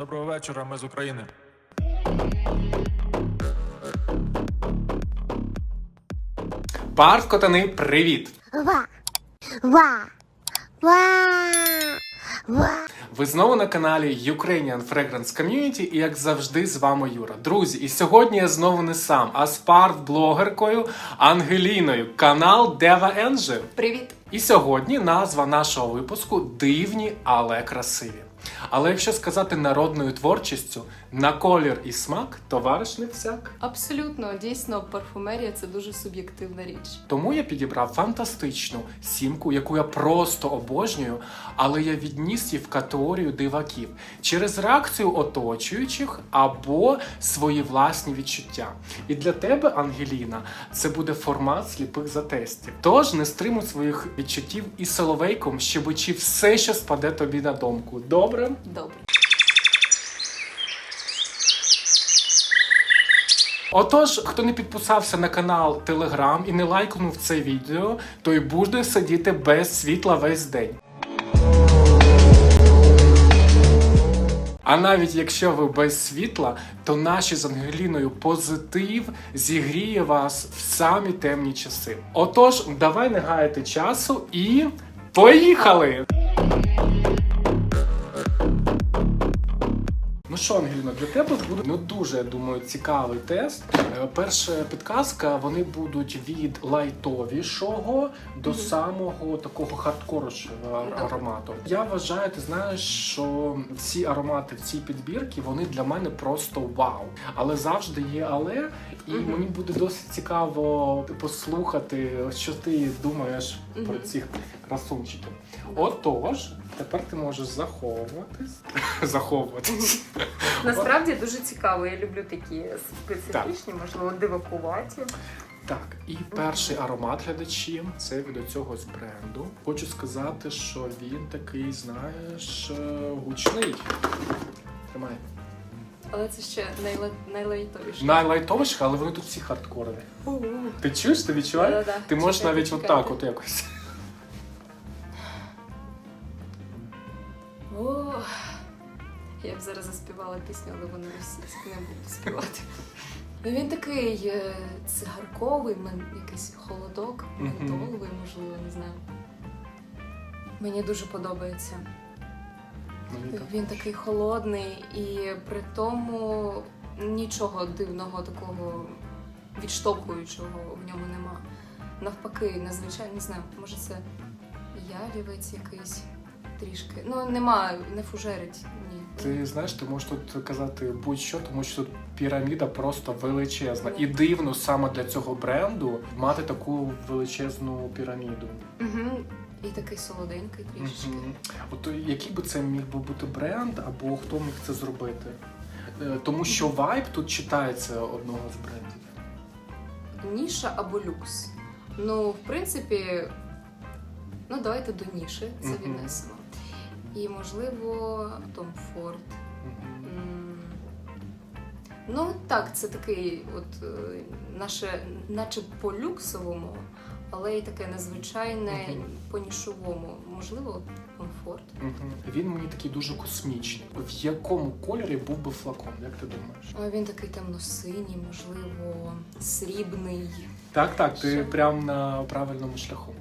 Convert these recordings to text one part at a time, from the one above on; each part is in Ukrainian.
Доброго вечора, ми з України. Барт Котани, привіт! Ва. Ва. Ва. Ва. Ви знову на каналі Ukrainian Fragrance Community і як завжди з вами Юра. Друзі, і сьогодні я знову не сам, а з парт-блогеркою Ангеліною. Канал Дева Енджі. Привіт! І сьогодні назва нашого випуску Дивні, але красиві. Але якщо сказати народною творчістю, на колір і смак товариш не всяк. Абсолютно, дійсно, парфумерія це дуже суб'єктивна річ. Тому я підібрав фантастичну сімку, яку я просто обожнюю, але я відніс її в категорію диваків через реакцію оточуючих або свої власні відчуття. І для тебе, Ангеліна, це буде формат сліпих затестів. Тож не стримуй своїх відчуттів і соловейком щебечи все, що спаде тобі на думку. Добре? Добре. Отож, хто не підписався на канал Telegram і не лайкнув це відео, той буде сидіти без світла весь день. А навіть якщо ви без світла, то наші з Ангеліною позитив зігріє вас в самі темні часи. Отож, давай не гаяти часу і поїхали! Що, Ангеліна, для тебе буде ну дуже я думаю цікавий тест. Е, Перша підказка вони будуть від лайтовішого до самого такого хардкоршого аромату. Я вважаю, ти знаєш, що ці аромати в цій підбірці вони для мене просто вау. Але завжди є але, і мені буде досить цікаво послухати, що ти думаєш про Мгм. цих красунчиків. Отож, тепер ти можеш заховуватись. заховуватись. Насправді дуже цікаво. Я люблю такі специфічні, можливо, дивакуваті. Так, і перший аромат глядачі це від цього з бренду. Хочу сказати, що він такий, знаєш, е, гучний. Тримай. Але це ще найле... найлайтовіше. Найлайтовіший, але вони тут всі хардкорові. Ти чуєш, ти відчуваєш? Да-да-да. Ти можеш Чекайте, навіть чекайте. отак, от якось. О, я б зараз заспівала пісню, але вона російська не буду співати. Ну він такий е, цигарковий, мен... якийсь холодок, Мгм. ментоловий, можливо, не знаю. Мені дуже подобається. Він такий холодний і при тому нічого дивного такого відштовхуючого в ньому нема. Навпаки, надзвичайно не знаю, може це ялівець якийсь трішки. Ну нема, не фужерить. Ні. Ти знаєш, ти можеш тут казати будь-що, тому що тут піраміда просто величезна. І дивно саме для цього бренду мати таку величезну піраміду. Угу. І такий солоденький трішечки. Мгм. От який би це міг би бути бренд, або хто міг це зробити? Е, Тому що вайб тут читається одного з брендів. Ніша або люкс. Ну, в принципі, ну давайте до ніши це Мгм. віднесемо. І можливо, Tom Ford. Мгм. М, Ну, так, це такий, от е, наше, наче по люксовому, але й таке незвичайне Мгм. по нішовому. Можливо, комфорт. Мгм. Він мені такий дуже космічний. В якому кольорі був би флакон, як ти думаєш? А він такий темно-синій, можливо, срібний. Так, так, ти Що? прям на правильному шляху.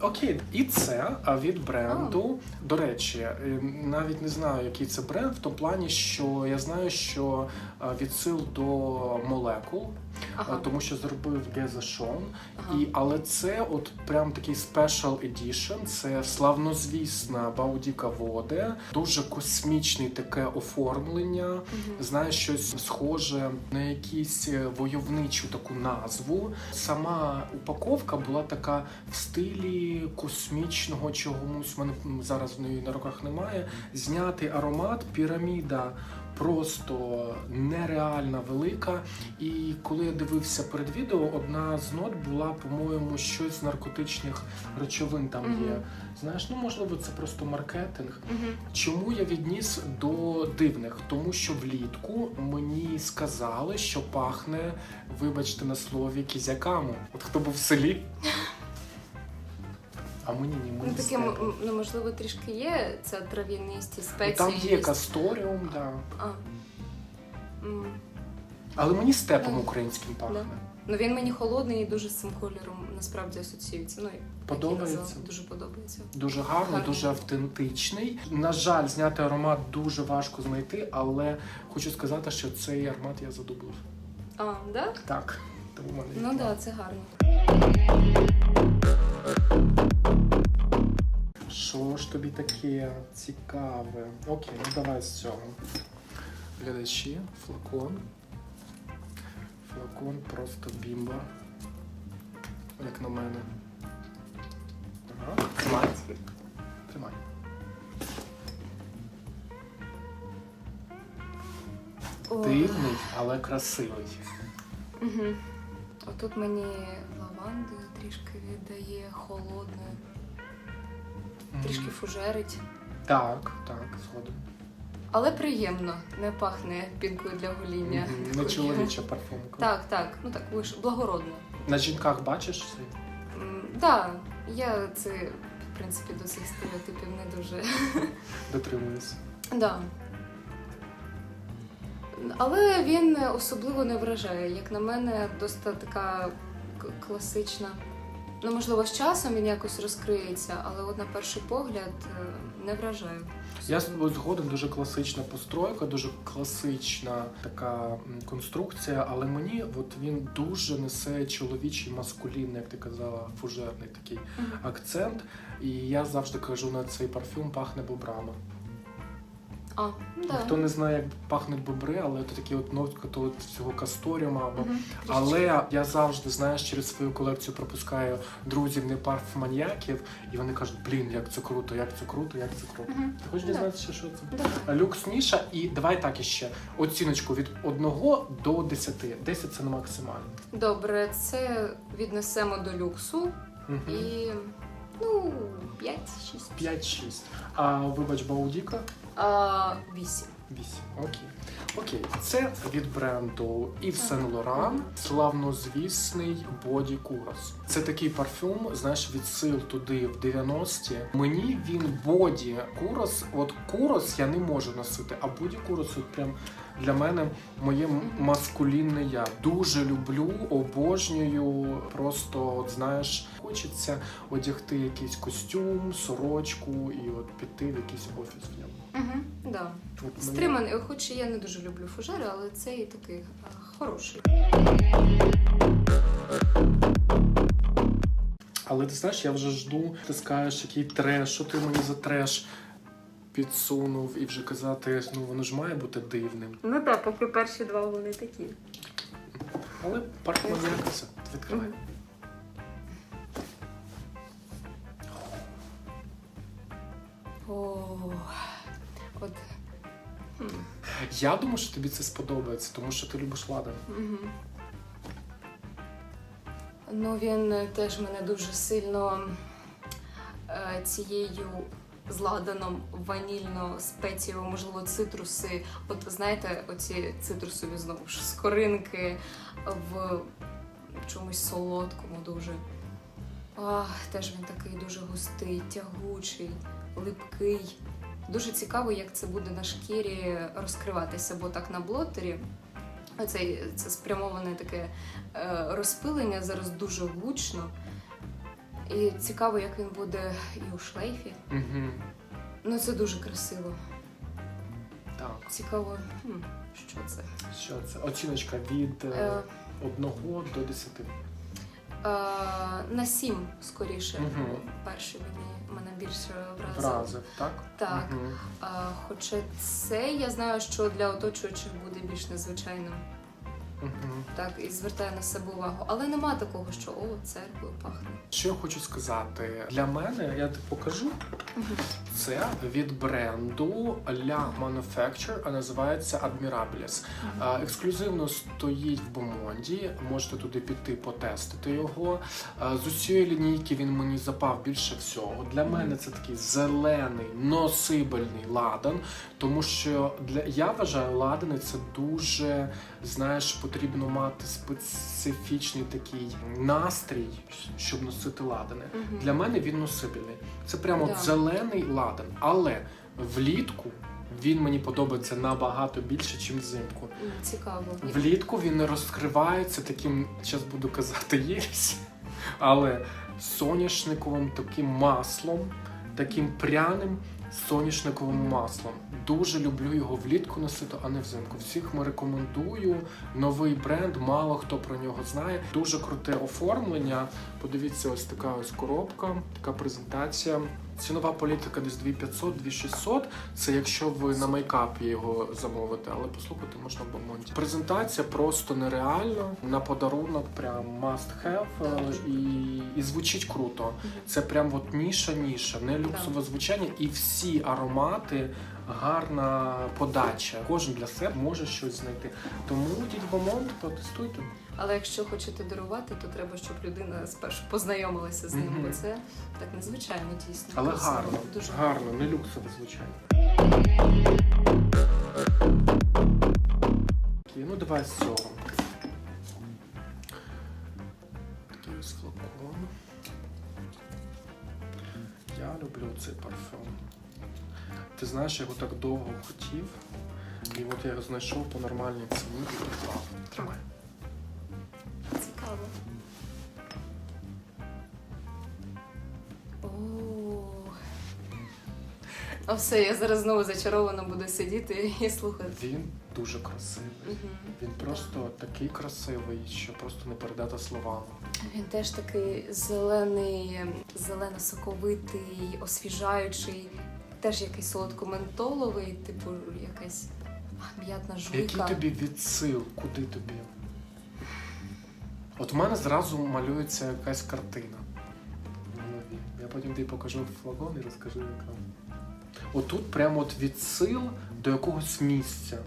Окей, і це від бренду. До речі, е, навіть не знаю, який це бренд, в тому плані, що я знаю, що а, відсил до молекул, Ага. тому що зробив Геза Шон. ага. І, але це от прям такий special edition, Це славнозвісна Баудіка Воде, дуже космічне таке оформлення. Мгм. Знаєш, щось схоже на якісь е, войовничу таку назву. Сама упаковка була така в стилі космічного чогось. У мене зараз в неї на руках немає. Знятий аромат, піраміда. Просто нереально велика. І коли я дивився перед відео, одна з нот була, по-моєму, щось з наркотичних речовин там є. Знаєш, ну можливо, це просто маркетинг. Мгм. Чому я відніс до дивних? Тому що влітку мені сказали, що пахне, вибачте на слові, кізяками. От хто був в селі, А мені ні, мені Ну таке, м- ну, можливо, трішки є ця трав'янисті Ну, спеції. Там є касторіум, да. А. М. Але мені степом Да. українським пахне. Ну він мені холодний і дуже з цим кольором насправді асоціюється. Ну, як я Подобається? Дуже подобається. Дуже гарний, Гарний. дуже автентичний. На жаль, зняти аромат дуже важко знайти, але хочу сказати, що цей аромат я задублив. А, да? Так, тому в мене Ну так, да, це гарно. Що ж тобі таке цікаве? Окей, ну давай з цього. Глядачі, флакон. Флакон просто бімба. Як на мене. Ага, тримай. Тримай. Дивний, але красивий. Угу. Отут мені лаванди трішки віддає холодне, трішки фужерить. Так, так, згодом. Але приємно, не пахне пінкою для гоління. Мгм, Не чоловіча парфумка. Так, так, ну так, виш, благородно. На жінках бачиш це? Так, да, я це, в принципі, до цих стереотипів не дуже. Дотримуюсь. Да. Але він особливо не вражає. Як на мене, досить така к- класична. Ну, можливо, з часом він якось розкриється, але от на перший погляд е, не вражає. Я з тобою згоден, дуже класична постройка, дуже класична така конструкція, але мені от він дуже несе чоловічий маскулінний, як ти казала, фужерний такий Мгм. акцент. І я завжди кажу на цей парфюм пахне бобрами. А, да. Хто не знає, як пахнуть бобри, але це такі от нотка то от цього касторіума або Мгм. Але я завжди, знаєш, через свою колекцію пропускаю друзів не парфманьяків, і вони кажуть, блін, як це круто, як це круто, як це круто. Мгм. Ти хочеш Да. дізнатися, що це? Да. Люкс ніша, і давай так іще. Оціночку від 1 до 10. 10 це не максимально. Добре, це віднесемо до люксу Угу. і ну, 5-6. 5-6. А вибач, Баудіка? А, 8. 8. Окей. Окей, це від бренду Yves Saint Laurent, славнозвісний Body курос. Це такий парфюм, знаєш, відсил туди в 90-ті. Мені він Body курос. от курос я не можу носити, а Body Kuros от прям для мене моє маскулінне я. Дуже люблю, обожнюю. Просто, от знаєш, хочеться одягти якийсь костюм, сорочку і от піти в якийсь офіс в ньому. Угу, да. Мені- Стриманий, хоч я не дуже люблю фужери, але цей такий хороший. Але ти знаєш, я вже жду, ти скажеш, який треш, що ти мені за треш підсунув, і вже казати, ну воно ж має бути дивним. Ну так, поки перші два вони такі. Але парфумяка це відкривай. Мгм. О, от. Я думаю, що тобі це сподобається, тому що ти любиш ладан. Мгм. Ну, він теж мене дуже сильно е, цією зладаном ванільно спецієво, можливо, цитруси. От знаєте, оці цитрусові знову ж скоринки в чомусь солодкому дуже. Ах, теж він такий дуже густий, тягучий, липкий. Дуже цікаво, як це буде на шкірі розкриватися, бо так на блотері Оце це спрямоване таке е, розпилення зараз дуже гучно. І цікаво, як він буде і у шлейфі. Угу. Ну, це дуже красиво. Так, Цікаво, хм, що це. що це? Оціночка від Е, 1 до 10. е, на сім, скоріше. Мгм. Перший мені мене більше вразив. Вразив, так? Так. Мгм. А, хоча це я знаю, що для оточуючих буде більш незвичайним. Так, і звертає на себе увагу. Але нема такого, що о, церквою пахне. Що я хочу сказати? Для мене, я покажу, це від бренду La Manufacture, а називається Admirables. Ексклюзивно стоїть в Бомонді. Можете туди піти потестити його. З усієї лінійки він мені запав більше всього. Для мене це такий зелений, носибельний ладан, тому що для я вважаю, ладани це дуже знаєш потрібно мати специфічний такий настрій, щоб носити ладани. Мгм. Для мене він носибельний. Це прямо Да. зелений ладан. Але влітку він мені подобається набагато більше, ніж взимку. Цікаво. Влітку він розкривається таким, зараз буду казати, єресь, але соняшниковим таким маслом, таким пряним соняшниковим маслом. Дуже люблю його влітку носити, а не взимку. Всіх ми рекомендую. Новий бренд, мало хто про нього знає. Дуже круте оформлення. Подивіться, ось така ось коробка, така презентація. Цінова політика десь 2500-2600. Це якщо ви на мейкапі його замовите, але послухати можна в Бомонті. Презентація просто нереальна. На подарунок прям must have е, і, і звучить круто. Це прям от ніша, ніша, не люксове звучання, і всі аромати. Гарна подача. Кожен для себе може щось знайти. Тому йдіть в Бомонт, протестуйте. Але якщо хочете дарувати, то треба, щоб людина спершу познайомилася з ним, бо це так незвичайно дійсно. Але красиво, гарно, Дуже гарно, не люксове звучання. Окей, Ну давай з цього. Такий ось флакон. Я люблю цей парфюм. Ти знаєш, я його так довго хотів. І от я його знайшов по нормальній ціні і придбав. Тримай. Цікаво. О. О, все, я зараз знову зачаровано буду сидіти і слухати. Він дуже красивий. Мгм. Він просто такий красивий, що просто не передати словами. Він теж такий зелений, зелено-соковитий, освіжаючий, теж якийсь солодкоментоловий, типу якась а, м'ятна Який тобі відсил? Куди тобі? От в мене зразу малюється якась картина. Я потім тобі покажу флакон і розкажу, яка. Отут прямо от відсил до якогось місця.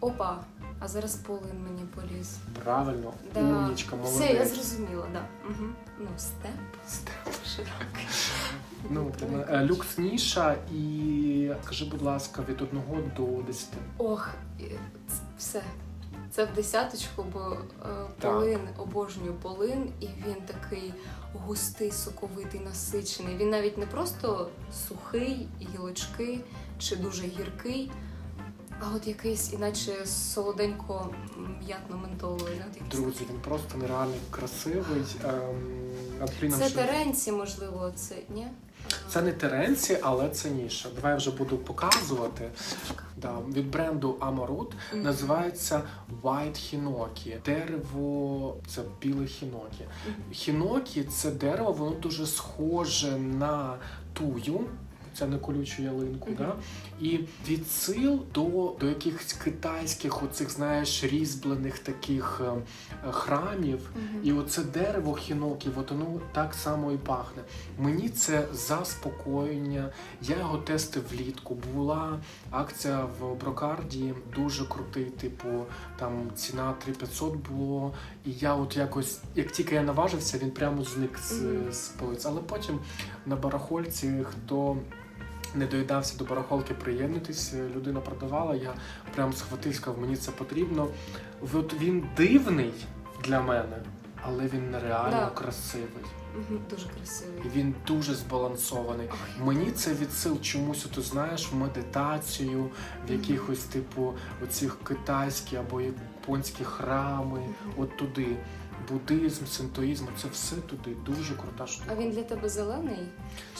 Опа, а зараз полин мені поліз. Правильно, Да. умнічка, молодець. Все, я зрозуміла, да. Угу. Ну, степ, Степ. широкий. Ну, е, люкс ніша і скажи, будь ласка, від 1 до 10. Ох, і все. Це в десяточку, бо е, Так. полин, обожнюю полин, і він такий густий, соковитий, насичений. Він навіть не просто сухий, гілочки чи дуже гіркий, а от якийсь, іначе солоденько м'ятно ментоловий. Друзі, він просто нереально красивий. Ем, Це Теренці, можливо, це ні? Це не теренці, але це ніша. Давай я вже буду показувати. Да, від бренду Amarut називається White Hinoki. Дерево це біле хінокі. Хінокі це дерево, воно дуже схоже на тую. Це не колючу ялинку, Мгм. да? і відсил до, до якихось китайських, оцих, знаєш, різьблених таких е, е, храмів. Мгм. І оце дерево хінокі, от воно так само і пахне. Мені це заспокоєння. Я його тестив влітку. Була акція в Брокарді, дуже крутий, типу, там ціна 3500 було. І я от якось, як тільки я наважився, він прямо зник з, Мгм. з полиць. Але потім на барахольці, хто не доїдався до барахолки, приєднуйтесь. Людина продавала, я прям схватив, сказав, мені це потрібно. От він дивний для мене, але він нереально Да. красивий. Дуже красивий. І він дуже збалансований. Ой. Мені це відсил чомусь, ти знаєш, в медитацію, в якихось, типу, оцих китайські або японські храми, от туди. Буддизм, синтоїзм, це все туди. Дуже крута штука. А він для тебе зелений?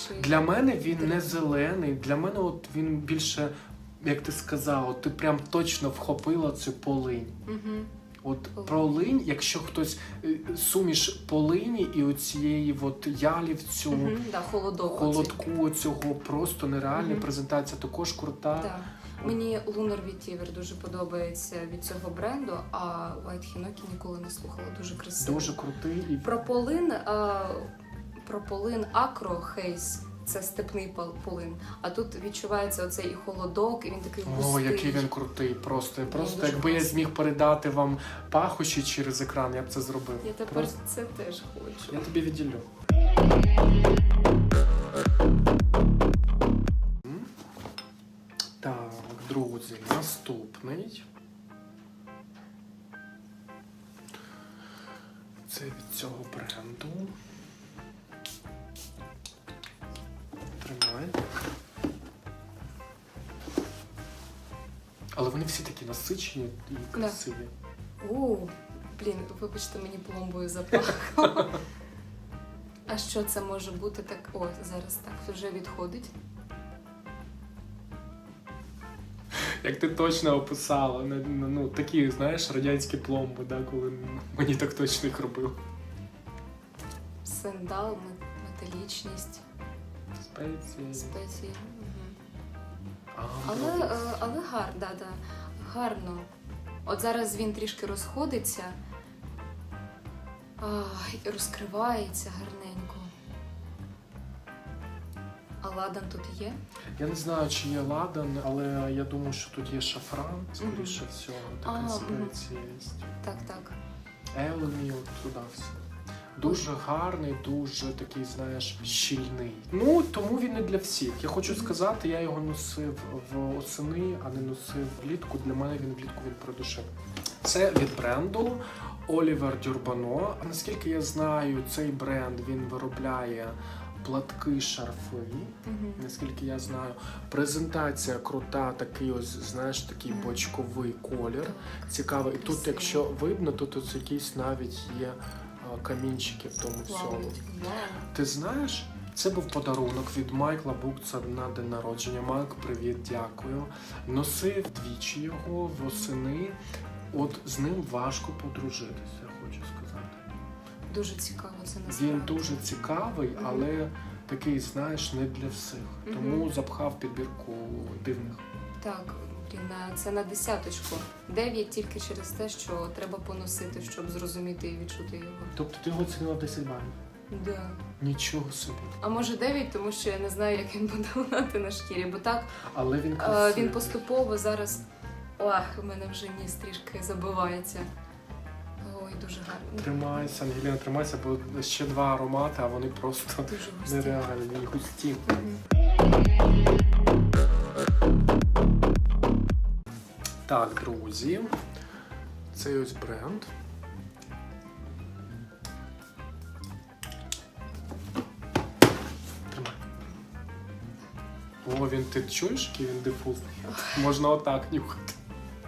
Чи... Для мене він не зелений. Для мене от він більше, як ти сказала, ти прям точно вхопила цю полинь. Угу. От Полинь. про линь, якщо хтось е, суміш полині і оцієї от ялівцю, Угу. Да, холодку цього просто нереальна Мгм. презентація, також крута. Так. Мені Lunar Vetiver дуже подобається від цього бренду, а White Hinoki ніколи не слухала. Дуже красиво. Дуже крутий і Про полин, е, про полин Acro Haze це степний полин. А тут відчувається оцей і холодок, і він такий О, який він крутий. Просто просто якби я зміг передати вам пахощі через екран, я б це зробив. Я тепер Просто це теж хочу. я тобі відділю. Це від цього бренду. Тримай. Але вони всі такі насичені і красиві. У, блін, вибачте, мені пломбою запахло. А що це може бути так? О, зараз так вже відходить. Як ти точно описала, ну, такі, знаєш, радянські пломби, да, коли мені так точно їх робили. Сендал, ме- металічність, Спеції. спеції. А, Але, е, але гар, да, да, гарно. От зараз він трішки розходиться, і розкривається гарненько. Ладан тут є? Я не знаю, чи є ладан, але я думаю, що тут є шафран, скоріше всього, така спеція є. Так, так. Елемі, туди все. Дуже гарний, дуже такий, знаєш, щільний. Ну тому він не для всіх. Я хочу сказати, я його носив в осени, а не носив влітку. Для мене він влітку він продушив. Це від бренду Олівер Дюрбано. А наскільки я знаю, цей бренд він виробляє платки шарфові. Угу. Наскільки я знаю, презентація крута, такий ось, знаєш, такий бочковий колір. Цікавий. І тут, якщо видно, тут ось якісь навіть є камінчики в тому всьому. Ти знаєш, це був подарунок від Майкла Букца на день народження. Майк, привіт, дякую. Носив двічі його восени. От з ним важко подружитися. Дуже цікаво це насправді. Він дуже цікавий, але такий, знаєш, не для всіх. Тому запхав підбірку дивних. Так, на- це на десяточку. Дев'ять тільки через те, що треба поносити, щоб зрозуміти і відчути його. Тобто ти його оцінила 10 балів? Да. Нічого собі. А може 9, тому що я не знаю, як він буде лунати на шкірі, бо так Але він е, красивий. він поступово зараз. Ох, у мене вже ніс трішки забивається. Дуже гарно. Тримайся, Ангеліна, тримайся, бо ще два аромати, а вони просто Дуже густі. нереальні, густі. Мгм. Так, друзі, цей ось бренд. О, він ти чуєш, який він дифузний? Можна отак нюхати.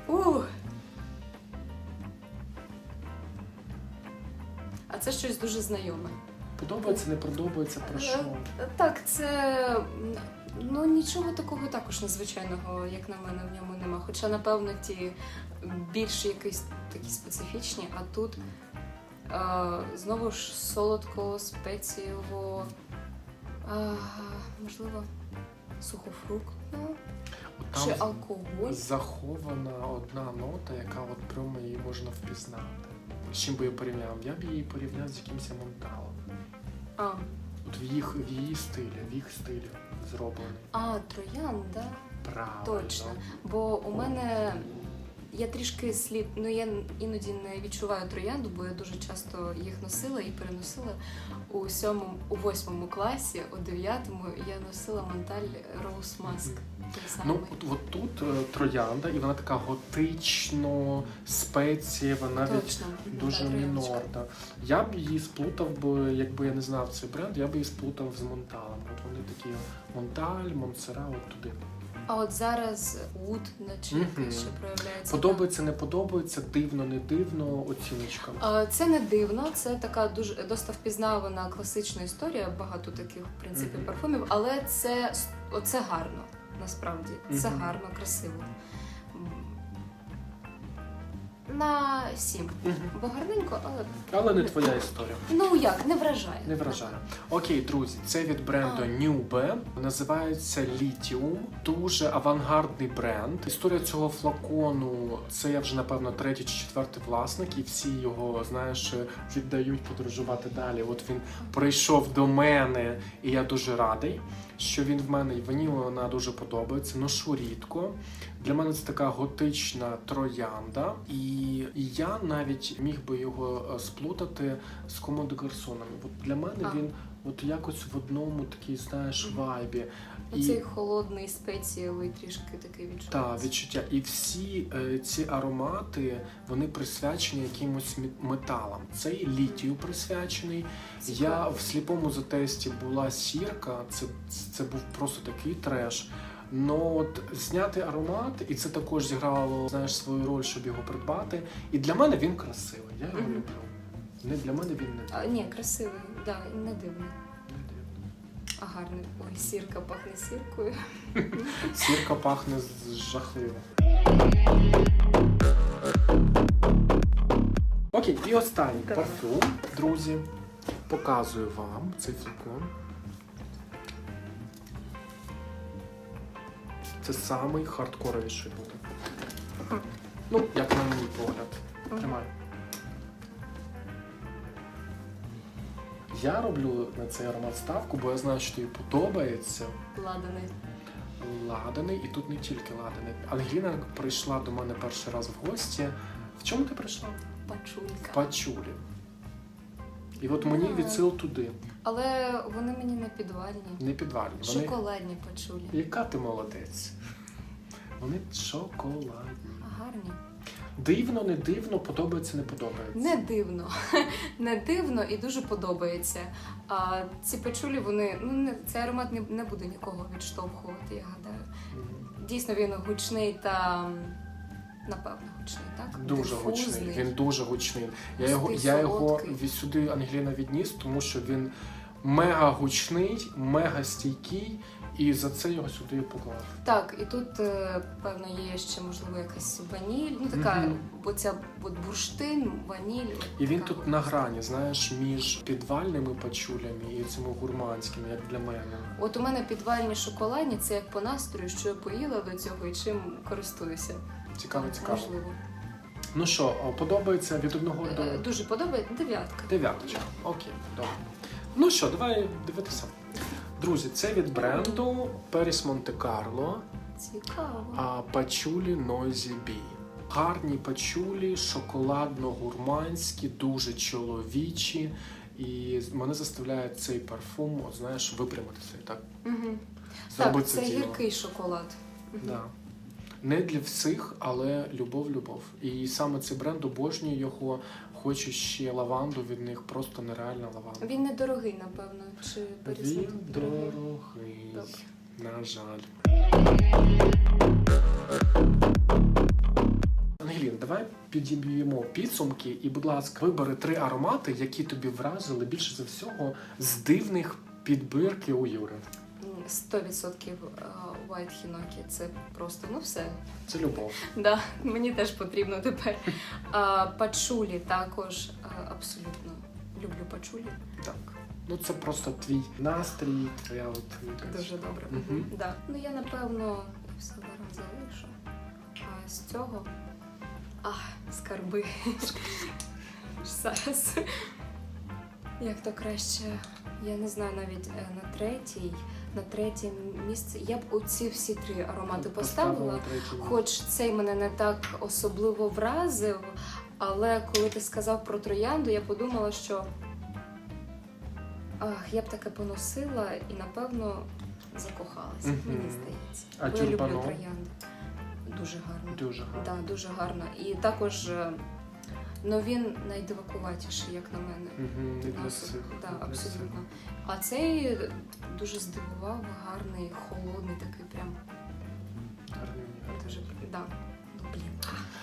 Ух. Це щось дуже знайоме. Подобається, не подобається, про що? Е, Так, це ну нічого такого також незвичайного, як на мене, в ньому нема. Хоча, напевно, ті більш якісь такі специфічні, а тут е, знову ж солодко, спецієво, е, можливо, сухофруктно От чи алкоголь. захована одна нота, яка от прямо її можна впізнати. З чим би я порівняв? Я б її порівняв з якимось монталом. А, От в їх в її стилі, в їх стилі зроблений. а троянда. Правильно. Точно. Бо у мене я трішки слід, ну я іноді не відчуваю троянду, бо я дуже часто їх носила і переносила у сьомому, у восьмому класі, у дев'ятому я носила манталь Rose Mask. Ну, от, от тут е, троянда, і вона така готично, спецієва, навіть Точно. дуже Та, трояндочка. мінорна. Я б її сплутав би, якби я не знав цей бренд, я б її сплутав з Монталом. От вони такі Монталь, Монсера, от туди. А от зараз Уд, наче Мгм. якийсь ще проявляється. Подобається, не подобається, дивно, не дивно, оціночка. Це не дивно, це така дуже досить впізнавана класична історія. Багато таких в принципі Мгм. парфумів, але це оце гарно. Насправді це Мгм. гарно, красиво. М. На сім. Мгм. Бо гарненько, але Але не твоя історія. ну як не вражає. Не вражає. Окей, друзі, це від бренду А. Nube. Називається Lithium. Дуже авангардний бренд. Історія цього флакону це я вже напевно третій чи четвертий власник, і всі його знаєш віддають подорожувати далі. От він прийшов до мене, і я дуже радий. Що він в мене і мені вона дуже подобається. Ношу рідко. Для мене це така готична троянда, і, я навіть міг би його е, сплутати з комодо-гарсонами. От для мене він от якось в одному такій, знаєш, Мгм. Вайбі. І- Оцей холодний спецієвий трішки такий відчуття. Та відчуття. І всі е, ці аромати вони присвячені якимось металам. Цей літію присвячений. Я в сліпому затесті була сірка. Це, це був просто такий треш. Ну от зняти аромат, і це також зіграло знаєш свою роль, щоб його придбати. І для мене він красивий. Я його Мгм. люблю. Не для мене він не А, ні, красивий, да, не дивно. А гарний. Ой, сірка пахне сіркою. Сірка пахне жахливо. Окей, і останній Так. парфюм, друзі. Показую вам цей флакон. Це самий хардкоровіший буде. Ну, як на мій погляд. Мгм. Я роблю на цей аромат ставку, бо я знаю, що тобі подобається. Ладаний. Ладаний, і тут не тільки ладаний. Ангеліна прийшла до мене перший раз в гості. В чому ти прийшла? В Пачулі. І от мені відсил туди, Але вони мені не підвальні. не підвальні. Вони... Шоколадні пачулі. Яка ти молодець? Вони шоколадні. Гарні. Дивно, не дивно, подобається, не подобається. Не дивно. Не дивно і дуже подобається. А ці пачулі, вони ну не цей аромат не, не буде нікого відштовхувати, я гадаю. Дійсно, він гучний та напевно гучний, так? Дуже гучний. Він дуже гучний. Я Густий, його, я його від сюди Ангеліна відніс, тому що він мега гучний, мега стійкий, і за це його сюди поклав. Так, і тут е, певно є ще можливо якась ваніль. Ну така, Мгм. бо ця от бурштин, ваніль. от І він така тут на грані, знаєш, між підвальними пачулями і цими гурманськими, як для мене. От у мене підвальні шоколадні, це як по настрою, що я поїла до цього і чим користуюся. Цікаво, Так, цікаво. Можливо. Ну що, подобається від одного Е, до Дуже подобається дев'ятка. дев'яточка. Окей, добре. Ну що, давай дивитися. Друзі, це від бренду Періс Монте Карло. Цікаво. А пачулі Нойзі Бі. Гарні пачулі, шоколадно-гурманські, дуже чоловічі. І мене заставляє цей парфум, от знаєш, випрямитися. Так, Угу. зробити Так, це діло. гіркий шоколад. Мгм. Да. Не для всіх, але любов-любов. І саме цей бренд обожнює його. Хочу ще лаванду від них, просто нереальна лаванда. Він недорогий, напевно, чи Він дорогий. Добре. На жаль. Ангелін, давай підіб'ємо підсумки і, будь ласка, вибери три аромати, які тобі вразили більше за всього з дивних підбирки у Юри. М, 100% е, White Це просто, ну все. Це любов. Да, мені теж потрібно тепер. А, пачулі також а, абсолютно люблю пачулі. Так. Ну це просто твій настрій, твоя от якась- Дуже добре. Мгм. Да. Ну я напевно все зараз залишу. А з цього. Ах, скарби. Зараз. Як то краще, я не знаю навіть е, на третій, на третє місце. Я б оці всі три аромати поставила. на. Хоч цей мене не так особливо вразив, але коли ти сказав про троянду, я подумала, що ах, я б таке поносила і напевно закохалася, Мгм. мені здається. А я люблю троянди. Дуже гарно. Дуже гарно. Да, дуже гарно. І також е, ну, він найдивакуватіший, як на мене. Угу, всіх. Абсолютно. А цей дуже здивував, гарний, холодний, такий прям Гарний. Дуже да. Ну, блін,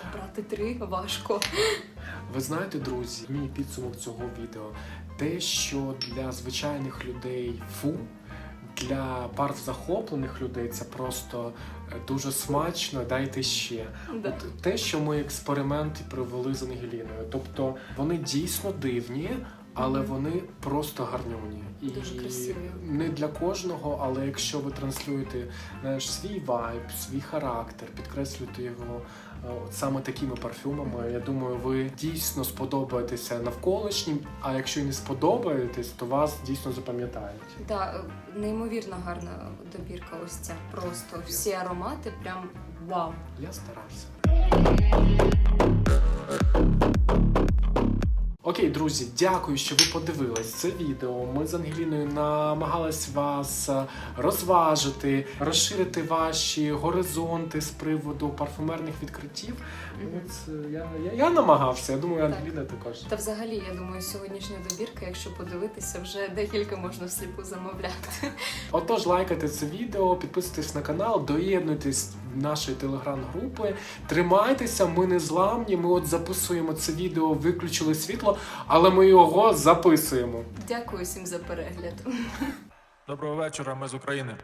обрати три важко. Ви знаєте, друзі, мій підсумок цього відео. Те, що для звичайних людей фу, для пар захоплених людей це просто е, дуже смачно, дайте ще. Да. От те, що ми експерименти провели з Ангеліною. Тобто вони дійсно дивні, але вони просто гарнюні. І Дуже красиві. не для кожного, але якщо ви транслюєте знаєш, свій вайб, свій характер, підкреслюєте його е, от саме такими парфюмами, я думаю, ви дійсно сподобаєтеся навколишнім. А якщо і не сподобаєтесь, то вас дійсно запам'ятають. Да, е, неймовірно гарна добірка. Ось ця. Просто всі аромати, прям вау. Я старався. Окей, друзі, дякую, що ви подивились це відео. Ми з Ангеліною намагались вас е, розважити, розширити ваші горизонти з приводу парфумерних відкриттів. Мгм. От, е, я, я, я намагався, я думаю. Ангеліна також. Та взагалі, я думаю, сьогоднішня добірка, якщо подивитися, вже декілька можна всліпу замовляти. Отож, лайкайте це відео, підписуйтесь на канал, доєднуйтесь до нашої телеграм-групи. Тримайтеся, ми не зламні. Ми от записуємо це відео, виключили світло, але ми його записуємо. Дякую всім за перегляд. Доброго вечора, ми з України.